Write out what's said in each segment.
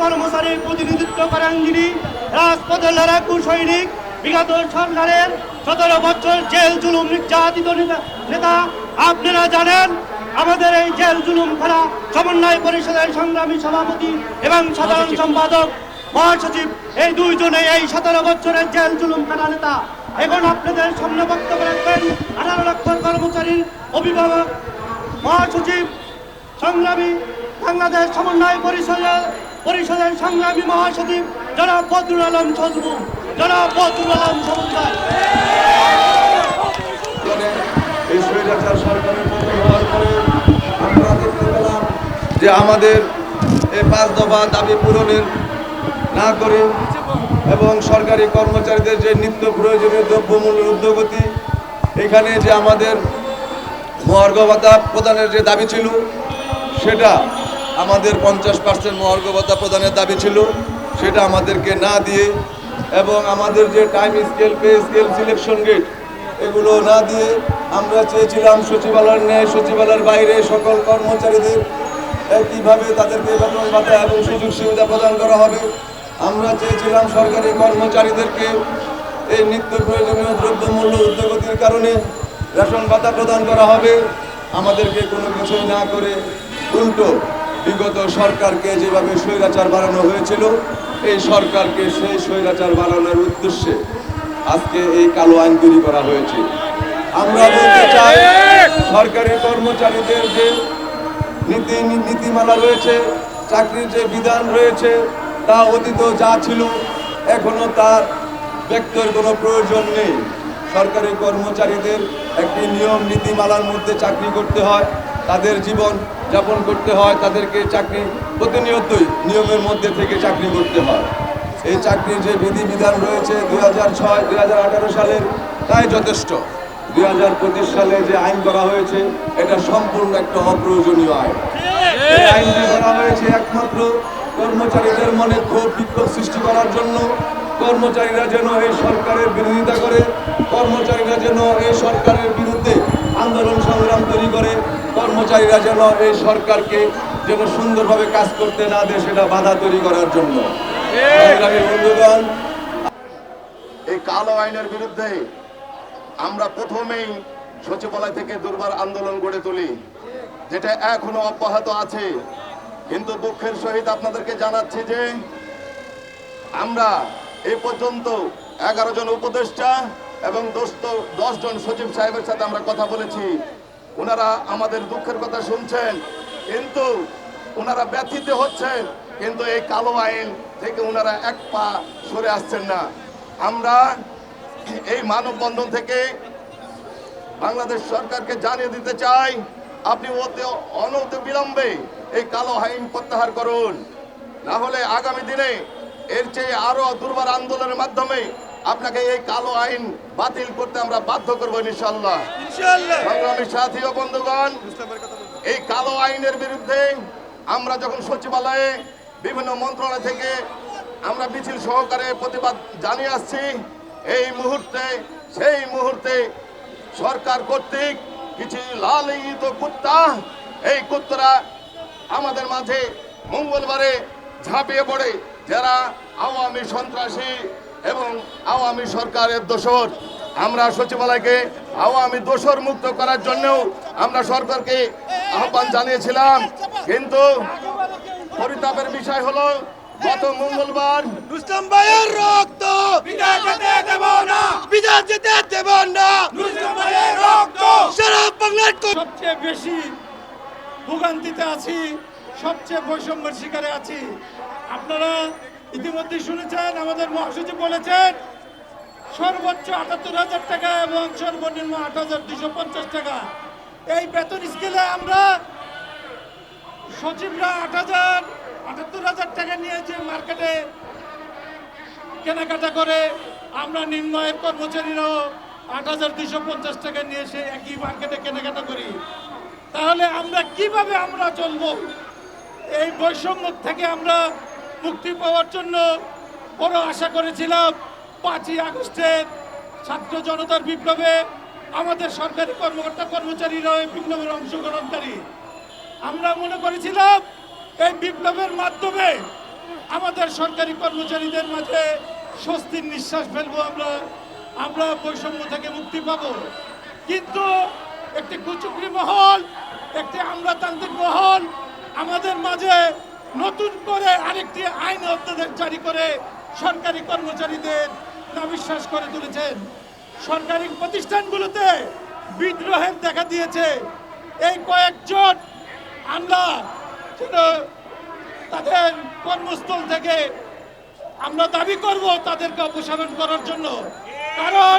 কর্মচারী প্রতিনিধিত্ব করেন যিনি রাজপথের লড়াকু সৈনিক বিগত সরকারের সতেরো বছর জেল জুলুম নির্যাতিত নেতা- নেতা। আপনারা জানেন আমাদের এই জেল জুলুম খেলা সমন্বয় পরিষদের সংগ্রামী সভাপতি এবং সাধারণ সম্পাদক মহাসচিব। এই দুইজনে এই সতেরো বছরের জেল জুলুম খেলা নেতা। এখন আপনাদের সামনে বক্তব্য রাখবেন আঠারো লক্ষ কর্মচারীর অভিভাবক মহাসচিব সংগ্রামী বাংলাদেশ সমন্বয় পরিষদের পরিষদের সংগ্রামী মহাসচিব জনাব বদরুল আলম সজবু জনাব বদরুল আলম পেলাম যে আমাদের এই পাঁচ দফা দাবি পূরণের না করে এবং সরকারি কর্মচারীদের যে নিত্য প্রয়োজনীয় দ্রব্যমূল্যের ঊর্ধ্বগতি এখানে যে আমাদের মহার্ঘ প্রদানের যে দাবি ছিল, সেটা আমাদের পঞ্চাশ পার্সেন্ট মহার্ঘ ভাতা প্রদানের দাবি ছিল, সেটা আমাদেরকে না দিয়ে এবং আমাদের যে time scale pay scale selection gate এগুলো না দিয়ে আমরা চেয়েছিলাম সচিবালয়ের ন্যায়, সচিবালয়ের বাইরে সকল কর্মচারীদের একইভাবে তাদেরকে বেতন ভাতা এবং সুযোগ সুবিধা প্রদান করা হবে। আমরা চেয়েছিলাম সরকারি কর্মচারীদেরকে এই নিত্য প্রয়োজনীয় দ্রব্যমূল্য উদ্যোগতির কারণে রেশন ভাতা প্রদান করা হবে। আমাদেরকে কোনো কিছুই না করে উল্টো বিগত সরকারকে যেভাবে স্বৈরাচার বানানো হয়েছিল, এই সরকারকে সেই স্বৈরাচার বানানোর উদ্দেশ্যে আজকে এই কালো আইন তৈরি করা হয়েছে। আমরা বলতে চাই, সরকারি কর্মচারীদের যে নীতি নীতিমালা রয়েছে, চাকরির যে বিধান রয়েছে, তা অতীত যা ছিল, এখনও তার ব্যক্তের কোনো প্রয়োজন নেই। সরকারি কর্মচারীদের একটি নিয়ম নীতিমালার মধ্যে চাকরি করতে হয়। তাদের জীবন যাপন করতে হয়, তাদেরকে চাকরি প্রতিনিয়তই নিয়মের মধ্যে থেকে চাকরি করতে হয়। এই চাকরির যে বিধিবিধান রয়েছে দুই হাজার ছয়, দুই হাজার আঠারো সালের, তাই যথেষ্ট। দুই হাজার পঁচিশ সালে যে আইন করা হয়েছে, এটা সম্পূর্ণ একটা অপ্রয়োজনীয় আইন। আইনটি করা হয়েছে একমাত্র কর্মচারীদের মনে ক্ষোভ, বিক্ষোভ সৃষ্টি করার জন্য। কর্মচারীরা যেন এই সরকারের বিরোধিতা করে, কর্মচারীরা যেন এই সরকারের বিরুদ্ধে আন্দোলন সংগ্রাম তৈরি করে। কর্মচারীরা যেন এই সরকারকে যেন সুন্দরভাবে কাজ করতে না দেয় সেটা বাধা তৈরি করার জন্য। বন্ধুগণ। এই কালো আইনের বিরুদ্ধে আমরা প্রথমেই সচিবালয় থেকে দুর্বার আন্দোলন গড়ে তুলি যেটা এখনও অব্যাহত আছে। কিন্তু দুঃখের সহিত আপনাদেরকে জানাচ্ছি যে আমরা এই পর্যন্ত এগারো জন উপদেষ্টা এবং দোস্ত দশ জন সচিব সাহেবের সাথে আমরা কথা বলেছি। ওনারা আমাদের দুঃখের কথা শুনছেন, কিন্তু ওনারা ব্যথিত হচ্ছেন, কিন্তু এই কালো আইন থেকে ওনারা এক পা সরে আসছেন না। আমরা এই মানববন্ধন থেকে বাংলাদেশ সরকারকে জানিয়ে দিতে চাই, আপনি অতি অনতি বিলম্বে এই কালো আইন প্রত্যাহার করুন। না হলে আগামী দিনে এর চেয়ে আরও দুর্বার আন্দোলনের মাধ্যমে আপনাকে এই কালো আইন বাতিল করতে আমরা বাধ্য করব ইনশাল্লাহ সংগ্রামী সাথী ও বন্ধুগণ এই কালো আইনের বিরুদ্ধে আমরা যখন সচিবালয়ে বিভিন্ন মন্ত্রণালয় থেকে আমরা মিছিল সহকারে প্রতিবাদ জানিয়ে আসছি এই মুহূর্তে সেই মুহূর্তে সরকার কর্তৃক কিছু লালিত কুত্তা এই কুত্তরা আমাদের মাঝে মঙ্গলবারে ঝাঁপিয়ে পড়ে। যারা আওয়ামী সন্ত্রাসী এবং আওয়ামী সরকারের দোষর। আমরা সচিবালয়কে আওয়ামী দোষর মুক্ত করার জন্যও আমরা সরকারকে আহ্বান জানিয়েছিলাম। কিন্তু পরিতাপের বিষয় হলো গত মঙ্গলবার রুস্তম ভাইয়ের রক্ত যেতে দেব না বিদায় যেতে দেব না। রুস্তম ভাইয়ের রক্ত সারা বাংলার সবচেয়ে বেশি ভোগান্তিতে আছি সবচেয়ে বৈষম্যের শিকারে আছি। আপনারা ইতিমধ্যে শুনেছেন, আমাদের মহাসচিব বলেছেন, সর্বোচ্চ আটাত্তর হাজার টাকা এবং সর্বনিম্ন আট হাজার দুশো পঞ্চাশ টাকা। এই বেতন স্কেলে আমরা সচিবরা আট হাজার, আটাত্তর হাজার টাকা নিয়ে যে মার্কেটে কেনাকাটা করে, আমরা নিম্নয়ের কর্মচারীরাও আট হাজার দুশো পঞ্চাশ টাকা নিয়ে সে একই মার্কেটে কেনাকাটা করি। তাহলে আমরা কীভাবে আমরা চলবো? এই বৈষম্য থেকে আমরা মুক্তি পাওয়ার জন্য বড় আশা করেছিলাম পাঁচই আগস্টের ছাত্র জনতার বিপ্লবে আমাদের সরকারি কর্মকর্তা কর্মচারীরা এই বিপ্লবের অংশগ্রহণকারী। আমরা মনে করেছিলাম এই বিপ্লবের মাধ্যমে আমাদের সরকারি কর্মচারীদের মাঝে স্বস্তির নিঃশ্বাস ফেলব আমরা আমরা বৈষম্য থেকে মুক্তি পাব। কিন্তু একটি কুচুকরি মহল, একটি আমলাতান্ত্রিক মহল আমাদের মাঝে নতুন করে আরেকটি আইন অধ্যাদেশ জারি করে সরকারি কর্মচারীদের নাবিশ্বাস করে তুলেছেন। সরকারি প্রতিষ্ঠানগুলোতে বিদ্রোহের দেখা দিয়েছে। এই কয়েকজন আমরা তাদের কর্মস্থল থেকে আমরা দাবি করব তাদেরকে অপসারণ করার জন্য। কারণ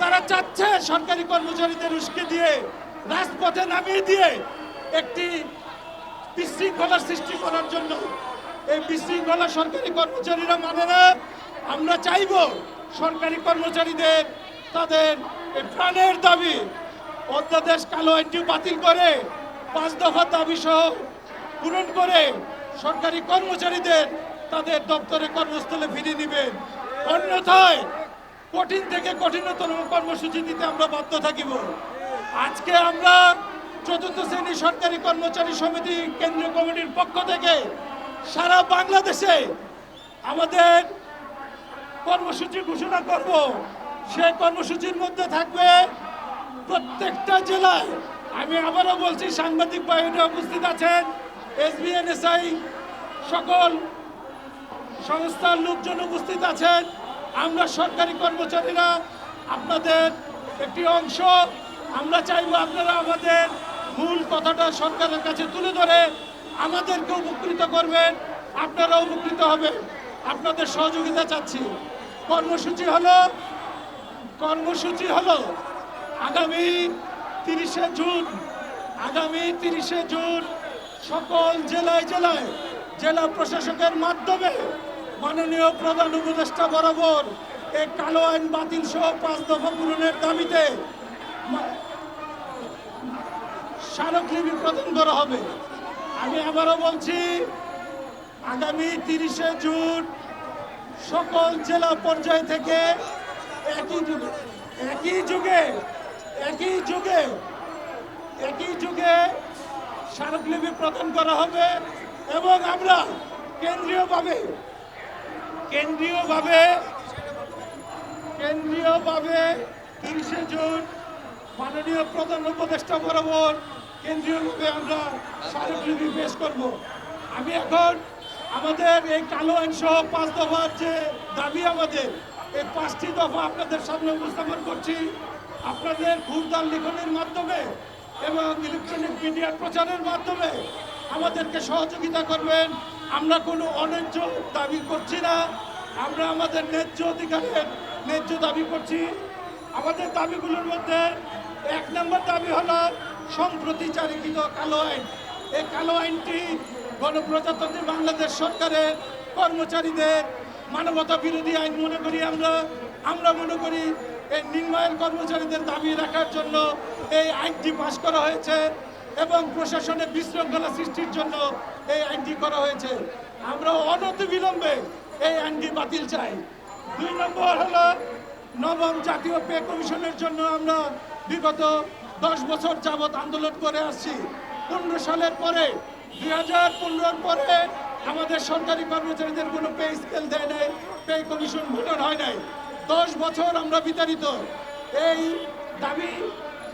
তারা চাচ্ছে সরকারি কর্মচারীদের উস্কে দিয়ে রাজপথে নামিয়ে দিয়ে একটি বিশৃঙ্খলার সৃষ্টি করার জন্য এই বিশৃঙ্খলা সরকারি কর্মচারীরা মানে না, আমরা চাইব সরকারি কর্মচারীদের তাদের প্রাণের দাবি, অধ্যাদেশ কালো আইনটি বাতিল করে পাঁচ দফা দাবি সহ পূরণ করে সরকারি কর্মচারীদের তাদের দপ্তরে কর্মস্থলে ফিরিয়ে নেবেন। অন্যথায় কঠিন থেকে কঠিনতম কর্মসূচি দিতে আমরা বাধ্য থাকিব। আজকে আমরা চতুর্থ শ্রেণি সরকারি কর্মচারী সমিতি কেন্দ্রীয় কমিটির পক্ষ থেকে সারা বাংলাদেশে আমাদের কর্মসূচি ঘোষণা করব। সেই কর্মসূচির মধ্যে থাকবে প্রত্যেকটা জেলায়। আমি আবারও বলছি, সাংবাদিক বাহিনী উপস্থিত আছেন এসবিএনএসআই সকল সংস্থার লোকজন উপস্থিত আছেন। আমরা সরকারি কর্মচারীরা আপনাদের একটি অংশ। আমরা চাইব আপনারা আমাদের মূল কথাটা সরকারের কাছে তুলে ধরে আমাদেরকে উপকৃত করবেন। আপনারা উপকৃত হবেন। আপনাদের সহযোগিতা চাচ্ছি। কর্মসূচি হলো কর্মসূচি হলো আগামী তিরিশে জুন, আগামী তিরিশে জুন সকল জেলায় জেলায় জেলা প্রশাসকের মাধ্যমে মাননীয় প্রধান উপদেষ্টা বরাবর এই কালো আইন বাতিল সহ পাঁচ দফা পূরণের দাবিতে স্মারকলিপি প্রদান করা হবে। আমি আবারও বলছি, আগামী তিরিশে জুন সকল জেলা পর্যায় থেকে একই যুগে একই যুগে একই যুগে একই যুগে স্মারকলিপি প্রদান করা হবে এবং আমরা কেন্দ্রীয়ভাবে কেন্দ্রীয়ভাবে কেন্দ্রীয়ভাবে তিরিশে জুন মাননীয় প্রধান উপদেষ্টা বরাবর কেন্দ্রীয়ভাবে আমরা স্মারকলিপি পেশ করব। আমি এখন আমাদের এই কালো আইন সহ পাঁচ দফার যে দাবি আমাদের, এই পাঁচটি দফা আপনাদের সামনে উপস্থাপন করছি। আপনাদের ভুলদার লিখনের মাধ্যমে এবং ইলেকট্রনিক মিডিয়ার প্রচারের মাধ্যমে আমাদেরকে সহযোগিতা করবেন। আমরা কোনো অন্যায্য দাবি করছি না। আমরা আমাদের ন্যায্য অধিকারের ন্যায্য দাবি করছি। আমাদের দাবিগুলোর মধ্যে এক নম্বর দাবি হলো সম্প্রতি জারিকৃত কালো আইন। এই কালো আইনটি গণপ্রজাতন্ত্রী বাংলাদেশ সরকারের কর্মচারীদের মানবতা বিরোধী আইন মনে করি আমরা। আমরা মনে করি এই নিম্নায়ের কর্মচারীদের দাবি রাখার জন্য এই আইনটি পাশ করা হয়েছে এবং প্রশাসনে বিশৃঙ্খলা সৃষ্টির জন্য এই আইনটি করা হয়েছে। আমরা অনতিবিলম্বে এই আইনটি বাতিল চাই। দুই নম্বর হলো নবম জাতীয় পে কমিশনের জন্য আমরা বিগত দশ বছর যাবৎ আন্দোলন করে আসছি। পনেরো সালের পরে, দুই হাজার পনেরোর পরে আমাদের সরকারি কর্মচারীদের কোনো পে স্কেল দেয় নাই, পে কমিশন গঠন হয় নাই। দশ বছর আমরা বিতাড়িত। এই দাবি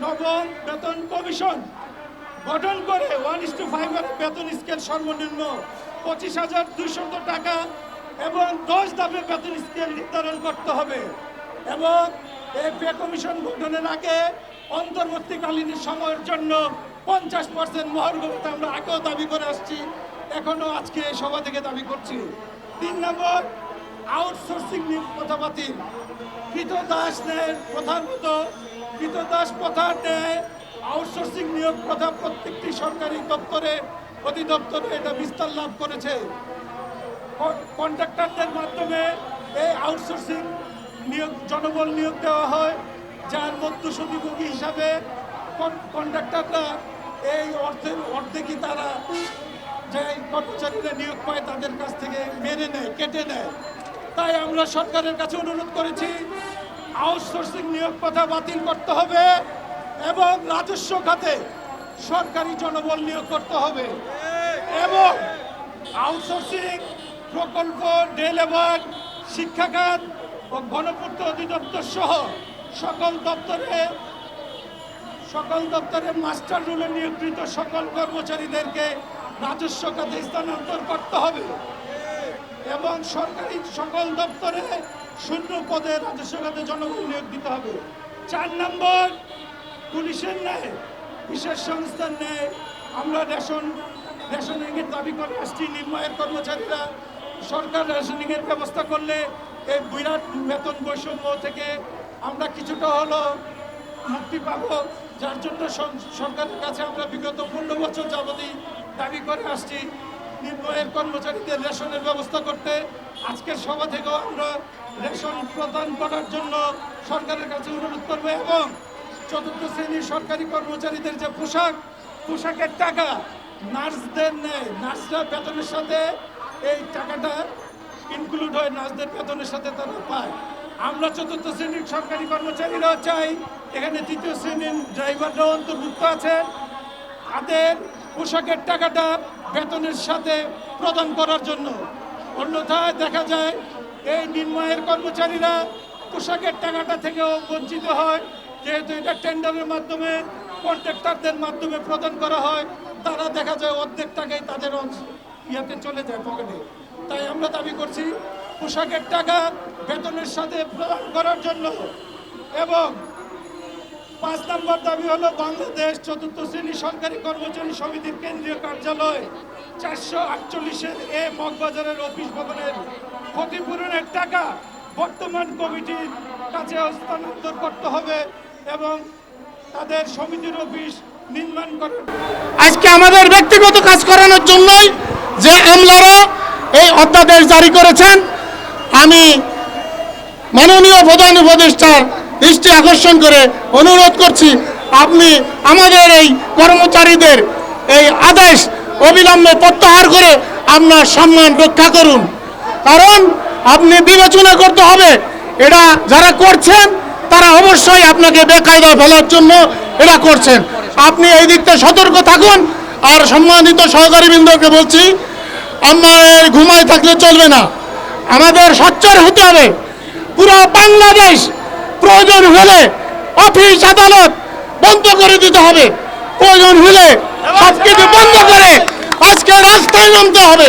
নবম বেতন কমিশন গঠন করে ওয়ান ইস টু ফাইভের বেতন স্কেল সর্বনিম্ন পঁচিশ হাজার দুইশত টাকা এবং দশ দামে বেতন স্কেল নির্ধারণ করতে হবে। এবং এই পে কমিশন গঠনের আগে অন্তর্বর্তীকালীন সময়ের জন্য পঞ্চাশ পার্সেন্ট মহর্গবতা আমরা আগেও দাবি করে আসছি এখনও আজকে সভা থেকে দাবি করছি। তিন নম্বর আউটসোর্সিং কথা বাতিল। কৃত দাস ন্যায় প্রধান মতো, কৃত দাস প্রথার ন্যায় আউটসোর্সিং নিয়োগ প্রথা প্রত্যেকটি সরকারি দপ্তরে, অধিদপ্তরে এটা বিস্তার লাভ করেছে। কন্ট্রাক্টরদের মাধ্যমে এই আউটসোর্সিং নিয়োগ, জনবল নিয়োগ দেওয়া হয়। যার মধ্যস্বতীভোগী হিসাবে কন্ট্রাক্টররা এই অর্থের অর্ধেকই তারা যে কর্মচারীরা নিয়োগ পায় তাদের কাছ থেকে মেরে নেয়, কেটে নেয়। তাই আমরা সরকারের কাছে অনুরোধ করেছি আউটসোর্সিং নিয়োগ কথা বাতিল করতে হবে এবং রাজস্ব খাতে সরকারি জনবল নিয়োগ করতে হবে এবং আউটসোর্সিং প্রকল্প, ডে লেবার শিক্ষা খাত ও গণপূর্ত অধিদপ্তর সহ সকল দপ্তরে সকল দপ্তরে মাস্টার রুলে নিয়োগকৃত সকল কর্মচারীদেরকে রাজস্ব খাতে স্থানান্তর করতে হবে। এবং সরকারি সকল দপ্তরে শূন্য পদে রাজস্ব খাতে জনগণ নিয়োগ দিতে হবে। চার নম্বর, পুলিশের ন্যায়, বিশেষ সংস্থার ন্যায় আমরা রেশন, রেশনিংয়ের দাবি করে আসছি। নির্মায়ের কর্মচারীরা সরকার রেশনিংয়ের ব্যবস্থা করলে এই বিরাট বেতন বৈষম্য থেকে আমরা কিছুটা হলো মুক্তি পাবো। যার জন্য সরকারের কাছে আমরা বিগত পনেরো বছর যাবতই দাবি করে আসছি নির্ময়ের কর্মচারীদের রেশনের ব্যবস্থা করতে। আজকের সভা থেকেও আমরা রেশন প্রদান করার জন্য সরকারের কাছে অনুরোধ করব এবং চতুর্থ শ্রেণির সরকারি কর্মচারীদের যে পোশাক, পোশাকের টাকা নার্সদের নেয়। নার্সরা বেতনের সাথে এই টাকাটা ইনক্লুড হয়, নার্সদের বেতনের সাথে তারা পায়। আমরা চতুর্থ শ্রেণির সরকারি কর্মচারীরা চাই, এখানে তৃতীয় শ্রেণির ড্রাইভাররাও অন্তর্ভুক্ত আছেন। তাদের পোশাকের টাকাটা বেতনের সাথে প্রদান করার জন্য। অন্যথায় দেখা যায়, এই নির্মায়ের কর্মচারীরা পোশাকের টাকাটা থেকেও বঞ্চিত হয়। যেহেতু এটা টেন্ডারের মাধ্যমে, কন্ট্রাক্টরদের মাধ্যমে প্রদান করা হয়, তারা দেখা যায় অর্ধেক টাকাই তাদের ইয়াতে চলে যায় পকেটে। তাই আমরা দাবি করছি পোশাকের টাকা বেতনের সাথে প্রদান করার জন্য। এবং পাঁচ নম্বর দাবি হলো বাংলাদেশ চতুর্থ শ্রেণি সরকারি কর্মচারী সমিতির কেন্দ্রীয় কার্যালয় চারশো আটচল্লিশের এ মগবাজারের অফিস ভবনের ক্ষতিপূরণের টাকা বর্তমান কমিটির কাছে হস্তান্তর করতে হবে এবং তাদের সমিতির অফিস নির্মাণ করার আজকে আমাদের ব্যক্তিগত কাজ করানোর জন্যই যে আমলারা এই অধ্যাদেশ জারি করেছেন। আমি মাননীয় প্রধান উপদেষ্টার দৃষ্টি আকর্ষণ করে অনুরোধ করছি, আপনি আমাদের এই কর্মচারীদের এই আদেশ অবিলম্বে প্রত্যাহার করে আপনার সম্মান রক্ষা করুন। কারণ আপনি বিবেচনা করতে হবে এটা যারা করছেন, তারা অবশ্যই আপনাকে বেকায়দায় ফেলার জন্য এটা করছেন। আপনি এই দিকটা সতর্ক থাকুন, আর সম্মানিত সহকারী বৃন্দকে বলছি আমার ঘুমায় থাকলে চলবে না। আমাদের সচ্চর হতে হবে। পুরো বাংলাদেশ প্রয়োজন হলে অফিস আদালত বন্ধ করে দিতে হবে। প্রয়োজন হলে সবকিছু বন্ধ করে আজকে রাস্তায় নামতে হবে।